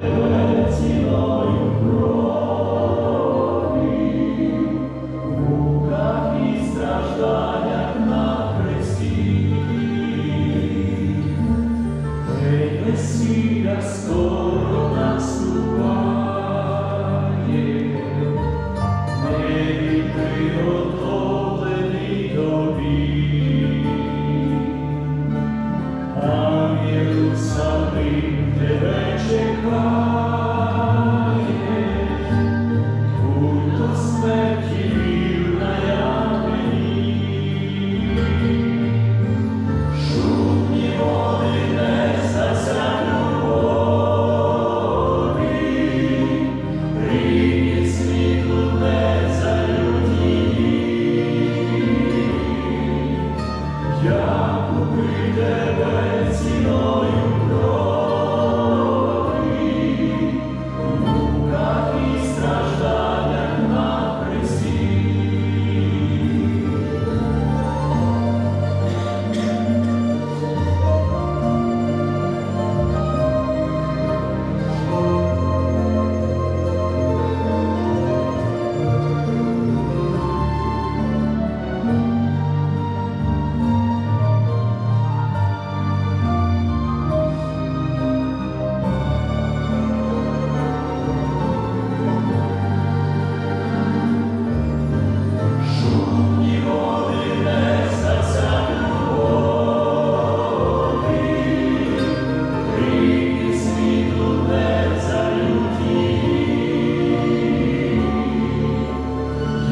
Месія Я купив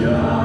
Я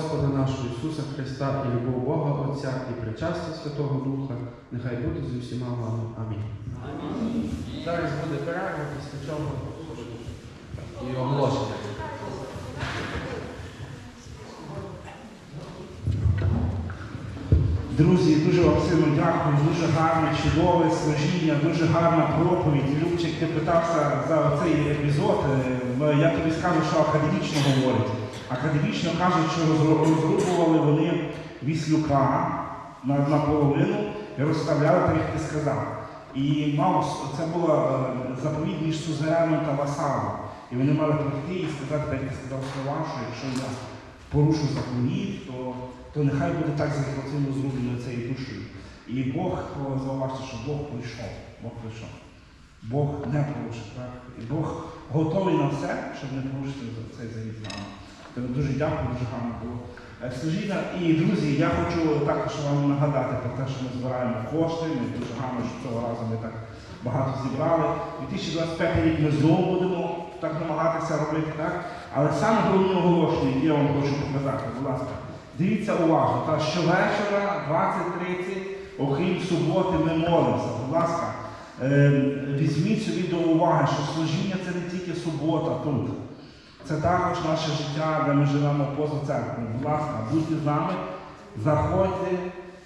Господа нашого Ісуса Христа і любов Бога Отця і причастя Святого Духа, нехай буде з усіма вами. Амінь. Зараз буде перерва, після чого і оголошення. Друзі, дуже вам сильно дякую, дуже гарне, чудове служіння, дуже гарна проповідь. Любчик, ти питався за цей епізод. Е, Я тобі скажу, що академічно говорить. Академічно кажуть, що розру- розрубували вони віслюка наполовину і розставляли так, як ти сказав. І мав це була е, заповідь між сузереном та васалом. І вони мали прийти і сказати, так як ти сказав слова, що якщо я порушу заповідь, то, то нехай буде так захватило зроблено цією душею. І Бог, зауважте, що Бог прийшов. Бог прийшов. Бог не порушив, так? І Бог готовий на все, щоб не порушити цей завіт нами. Тому дуже дякую, дуже гарно було. Е, Служіння. І друзі, я хочу також вам нагадати про те, що ми збираємо кошти. Ми дуже гарно, що цього разу ми так багато зібрали. 2025 рік ми знову будемо так намагатися робити, так? Але саме головне оголошення, я вам хочу показати, будь ласка. Дивіться уважно, та щовечора 20.30, окрім суботи, ми молимося. Будь ласка, е, візьміть собі до уваги, що служіння це не тільки субота тут. Це також наше життя, де ми живемо поза церквою. Будь ласка, будьте з нами, заходьте,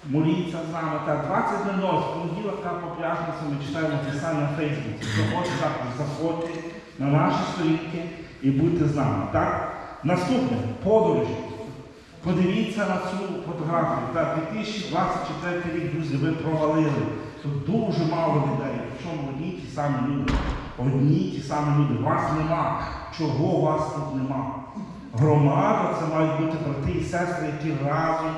моліться з нами. Та 20 минут, з понеділок та по п'ятницю ми читаємо писання на Фейсбуці. Заходьте також, заходьте на наші сторінки і будьте з нами. Так? Наступне подорожі. Подивіться на цю фотографію. Так, 2024 рік, друзі, ви провалили. Тут дуже мало людей. Причому одні ті самі люди. Одні ті самі люди. Вас нема. Чого вас тут нема? Громада це мають бути брати і сестри, які разом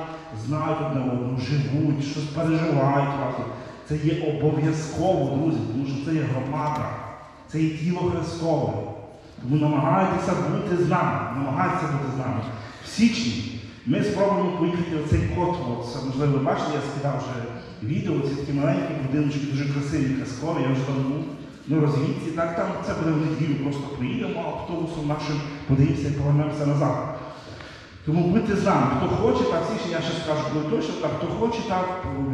знають одне одного, живуть, щось переживають разом. Це є обов'язково, друзі, тому що це є громада, це є тіло Христове. Тому намагайтеся бути з нами, намагайтеся бути з нами. В січні ми спробуємо поїхати в цей кот. От, це, можливо, ви бачили, я скидав вже відео, ці такі маленькі будиночки, дуже красиві, казкові, я вже там був на розвідці. Так, там це буде в неділю, просто поїдемо автобусом нашим, подивимося і повернемося назад. Тому будьте з нами. Хто хоче, так січні, я ще скажу, коли точно так, хто хоче, так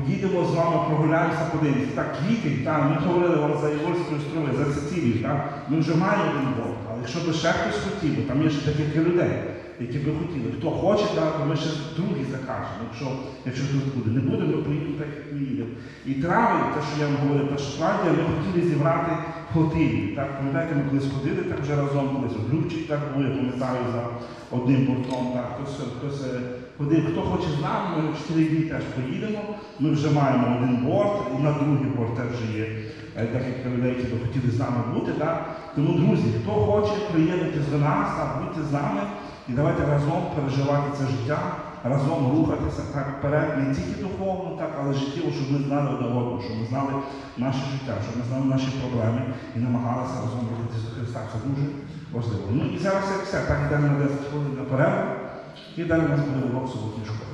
їдемо з вами, прогуляємося, подивимося. Так, квіти, так, ми говорили вам за Євольські острови, за Сицилію, так, ми вже маємо один борт, але якщо би ще хтось хотів, там є ще декілька людей, які би хотіли. Хто хоче, так, ми ще другий закажемо, якщо, якщо хтось буде. Не буде, ми поїдемо так, як ми їдемо. І травень, те, що я вам говорив, перша Шотландія, ми хотіли зібрати флотилію. Так, пам'ятаєте, ми колись ходили так вже разом, колись Любчик так був, я пам'ятаю, за одним бортом, так, хтось, хтось е, ходив. Хто хоче з нами, ми в 4 дні теж поїдемо. Ми вже маємо один борт, і на другий борт теж вже є декілька людей, які хотіли з нами бути. Так? Тому, друзі, хто хоче, приєднуйтесь до нас, так, будьте з нами і давайте разом переживати це життя, разом рухатися так вперед, не тільки духовно, так, але життєво, щоб ми знали одного, щоб ми знали наше життя, щоб ми знали наші проблеми і намагалися разом рухатися до Христа. Це дуже важливо. Ну і зараз як все, так йдемо на 10 хвилин на перерву, і далі у нас буде урок суботньої школи.